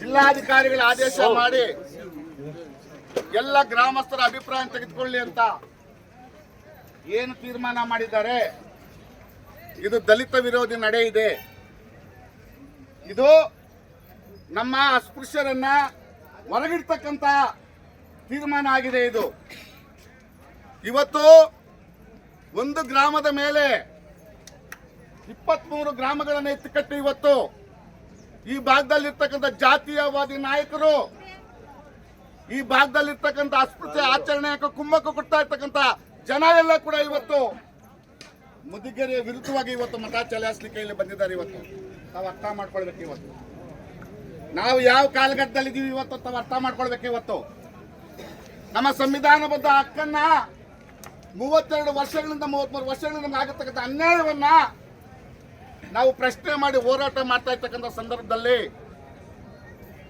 ಜಿಲ್ಲಾಧಿಕಾರಿಗಳ ಆದೇಶ ಮಾಡಿ ಎಲ್ಲ ಗ್ರಾಮಸ್ಥರ ಅಭಿಪ್ರಾಯ ತೆಗೆದುಕೊಳ್ಳಿ ಅಂತ ಏನು ತೀರ್ಮಾನ ಮಾಡಿದ್ದಾರೆ? ಇದು ದಲಿತ ವಿರೋಧಿ ನಡೆ ಇದೆ. ಇದು ನಮ್ಮ ಅಸ್ಪೃಶ್ಯರನ್ನ ಹೊರಗಿಡ್ತಕ್ಕಂತ ತೀರ್ಮಾನ ಆಗಿದೆ ಇದು. ಇವತ್ತು ಒಂದು ಗ್ರಾಮದ ಮೇಲೆ ಇಪ್ಪತ್ಮೂರು ಗ್ರಾಮಗಳನ್ನು ಎತ್ತಿಕಟ್ಟಿ ಇವತ್ತು ಈ ಭಾಗದಲ್ಲಿರ್ತಕ್ಕಂಥ ಜಾತೀಯವಾದಿ ನಾಯಕರು ಈ ಭಾಗದಲ್ಲಿರ್ತಕ್ಕಂಥ ಅಸ್ಪೃಶ್ಯ ಆಚರಣೆ ಕುಮ್ಮಕ್ಕು ಕೊಡ್ತಾ ಇರ್ತಕ್ಕಂಥ ಜನ ಎಲ್ಲ ಕೂಡ ಇವತ್ತು ಮುದಿಗೆರೆಯ ವಿರುದ್ಧವಾಗಿ ಇವತ್ತು ಮತ ಚಲಾಯಿಸಲಿಕ್ಕೆ ಇಲ್ಲಿ ಬಂದಿದ್ದಾರೆ ಇವತ್ತು. ತಾವು ಅರ್ಥ ಮಾಡ್ಕೊಳ್ಬೇಕು ಇವತ್ತು. ನಾವು ಯಾವ ಕಾಲಘಟ್ಟದಲ್ಲಿದ್ದೀವಿ ಇವತ್ತು ತಾವು ಅರ್ಥ ಮಾಡ್ಕೊಳ್ಬೇಕು ಇವತ್ತು. ನಮ್ಮ ಸಂವಿಧಾನಬದ್ಧ ಹಕ್ಕನ್ನ ಮೂವತ್ತೆರಡು ವರ್ಷಗಳಿಂದ, ಮೂವತ್ಮೂರು ವರ್ಷಗಳಿಂದ ಆಗತಕ್ಕಂಥ ಅನ್ಯಾಯವನ್ನ ನಾವು ಪ್ರಶ್ನೆ ಮಾಡಿ ಹೋರಾಟ ಮಾಡ್ತಾ ಇರ್ತಕ್ಕಂಥ ಸಂದರ್ಭದಲ್ಲಿ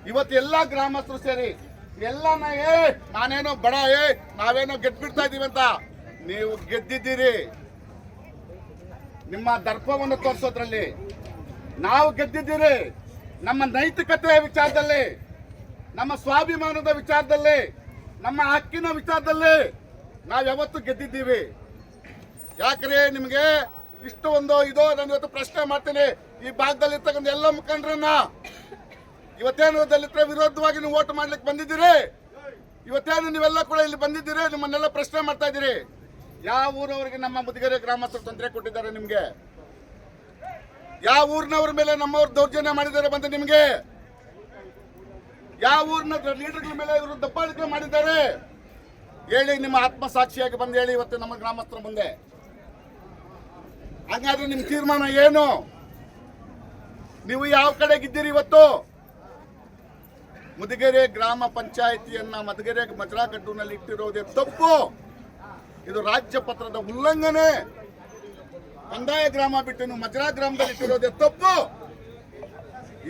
ಇವತ್ತು ಎಲ್ಲ ಗ್ರಾಮಸ್ಥರು ಸೇರಿ, ಎಲ್ಲ ಏ, ನಾನೇನೋ ಬಡ, ಏ, ನಾವೇನೋ ಗೆದ್ಬಿಡ್ತಾ ಇದ್ದೀವಿ ಅಂತ ನೀವು ಗೆದ್ದಿದ್ದೀರಿ. ನಿಮ್ಮ ದರ್ಪವನ್ನು ತೋರಿಸೋದ್ರಲ್ಲಿ ನಾವು ಗೆದ್ದಿದ್ದೀರಿ. ನಮ್ಮ ನೈತಿಕತೆಯ ವಿಚಾರದಲ್ಲಿ, ನಮ್ಮ ಸ್ವಾಭಿಮಾನದ ವಿಚಾರದಲ್ಲಿ, ನಮ್ಮ ಹಕ್ಕಿನ ವಿಚಾರದಲ್ಲಿ ನಾವು ಯಾವತ್ತು ಗೆದ್ದಿದ್ದೀವಿ. ಯಾಕ್ರೆ ನಿಮಗೆ ಇಷ್ಟು ಒಂದು ಇದೋ ನಾನು ಇವತ್ತು ಪ್ರಶ್ನೆ ಮಾಡ್ತೀನಿ. ಈ ಭಾಗದಲ್ಲಿ ಇರ್ತಕ್ಕಂಥ ಎಲ್ಲ ಮುಖಂಡರನ್ನ ಇವತ್ತೇನು ದಲಿತರ ವಿರೋಧವಾಗಿ ನೀವು ಓಟ್ ಮಾಡ್ಲಿಕ್ಕೆ ಬಂದಿದ್ದೀರಿ? ಇವತ್ತೇನು ನೀವೆಲ್ಲ ಕೂಡ ಇಲ್ಲಿ ಬಂದಿದ್ದೀರಿ? ನಿಮ್ಮನ್ನೆಲ್ಲ ಪ್ರಶ್ನೆ ಮಾಡ್ತಾ ಇದ್ದೀರಿ. ಯಾವ ಊರವರಿಗೆ ನಮ್ಮ ಮುದಿಗೆರೆ ಗ್ರಾಮಸ್ಥರು ತೊಂದರೆ ಕೊಟ್ಟಿದ್ದಾರೆ ನಿಮಗೆ? ಯಾವ ಊರಿನವ್ರ ಮೇಲೆ ನಮ್ಮವ್ರು ದೌರ್ಜನ್ಯ ಮಾಡಿದ್ದಾರೆ ಬಂದ ನಿಮಗೆ? ಯಾವ ಊರಿನ ಲೀಡರ್ಗಳ ಮೇಲೆ ಇವರು ದಬ್ಬಾಳಿಕೆ ಮಾಡಿದ್ದಾರೆ? ಹೇಳಿ ನಿಮ್ಮ ಆತ್ಮಸಾಕ್ಷಿಯಾಗಿ ಬಂದು ಹೇಳಿ ಇವತ್ತು ನಮ್ಮ ಗ್ರಾಮಸ್ಥರ ಮುಂದೆ. ಹಾಗಾದ್ರೆ ನಿಮ್ಮ ತೀರ್ಮಾನ ಏನು? ನೀವು ಯಾವ ಕಡೆಗಿದ್ದೀರಿ ಇವತ್ತು? ಮುದಗೆರೆ ಗ್ರಾಮ ಪಂಚಾಯಿತಿಯನ್ನ ಮಧುಗೆರೆ ಮಜರಾಗಡ್ಡುನಲ್ಲಿ ಇಟ್ಟಿರೋದೇ ತಪ್ಪು. ಇದು ರಾಜ್ಯ ಪತ್ರದ ಉಲ್ಲಂಘನೆ. ಕಂದಾಯ ಗ್ರಾಮ ಬಿಟ್ಟು ಮಜರಾ ಗ್ರಾಮದಲ್ಲಿ ಇಟ್ಟಿರೋದೇ ತಪ್ಪು.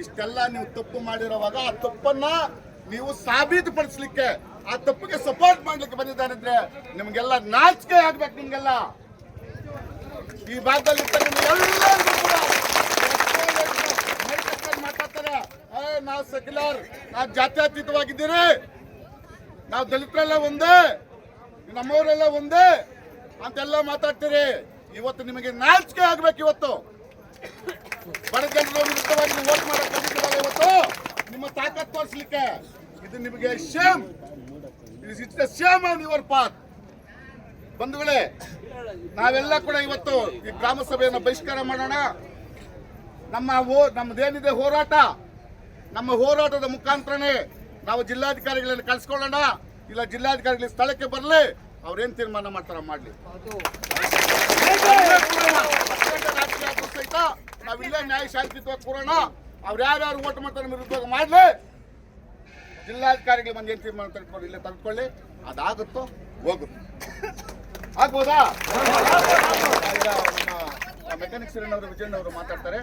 ಇಷ್ಟೆಲ್ಲ ನೀವು ತಪ್ಪು ಮಾಡಿರೋವಾಗ ಆ ತಪ್ಪನ್ನ ನೀವು ಸಾಬೀತುಪಡಿಸ್ಲಿಕ್ಕೆ ಆ ತಪ್ಪಿಗೆ ಸಪೋರ್ಟ್ ಮಾಡ್ಲಿಕ್ಕೆ ಬಂದಿದ್ದಾರೆ ಅಂದ್ರೆ ನಿಮ್ಗೆಲ್ಲ ನಾಚಿಕೆ ಆಗ್ಬೇಕು ನಿಮ್ಗೆಲ್ಲ. ಈ ಭಾಗದಲ್ಲಿ ಕೂಡ ನಾವು ಸೆಕ್ಯುಲರ್, ನಾವು ಜಾತ್ಯತೀತವಾಗಿದ್ದೀರಿ ನಾವು ದಲಿತರೆಲ್ಲ ಒಂದೇ, ನಮ್ಮವರೆಲ್ಲ ಒಂದೇ ಅಂತೆಲ್ಲ ಮಾತಾಡ್ತೀರಿ. ಇವತ್ತು ನಿಮಗೆ ನಾಚಿಕೆ ಆಗ್ಬೇಕು ಇವತ್ತು. ಬಡ ಜನರ ವಿರುದ್ಧವಾಗಿ ನೀವು ವೋಟ್ ಇವತ್ತು ನಿಮ್ಮ ತಾಕತ್ ತೋರಿಸ್ಲಿಕ್ಕೆ ಇದು ನಿಮಗೆ shame it's shame on your part ಬಂಧುಗಳೇ ನಾವೆಲ್ಲ ಕೂಡ ಇವತ್ತು ಈ ಗ್ರಾಮ ಸಭೆಯನ್ನು ಬಹಿಷ್ಕಾರ ಮಾಡೋಣ. ನಮ್ಮ ನಮ್ಮದೇನಿದೆ ಹೋರಾಟ, ನಮ್ಮ ಹೋರಾಟದ ಮುಖಾಂತರನೇ ನಾವು ಜಿಲ್ಲಾಧಿಕಾರಿಗಳನ್ನು ಕಳಿಸ್ಕೊಳ್ಳೋಣ. ಇಲ್ಲ ಜಿಲ್ಲಾಧಿಕಾರಿಗಳ ಸ್ಥಳಕ್ಕೆ ಬರಲಿ, ಅವ್ರೇನ್ ತೀರ್ಮಾನ ಮಾಡ್ತಾರ ಮಾಡ್ಲಿ. ಸಹಿತ ನಾವಿಲ್ಲೇ ನ್ಯಾಯ ಶಾಂತಿತ್ವ ಕೂರೋಣ. ಅವ್ರು ಯಾರ್ಯಾರು ಓಟ್ ಮಾಡ್ತಾರೆ ವಿರುದ್ಧವಾಗಿ ಮಾಡ್ಲಿ. ಜಿಲ್ಲಾಧಿಕಾರಿಗಳು ಬಂದು ಏನು ತೀರ್ಮಾನ ತೆಗೆದುಕೊಂಡು ಇಲ್ಲೇ ತೆಗೆದುಕೊಳ್ಳಿ ಅದಾಗುತ್ತೋ ಹೋಗುತ್ತೆ. ಆಗ್ಬೋದಾ? ಮೆಕ್ಯಾನಿಕ್ಸ್ ಅವರು ವಿಜಯನ್ ಅವರು ಮಾತಾಡ್ತಾರೆ.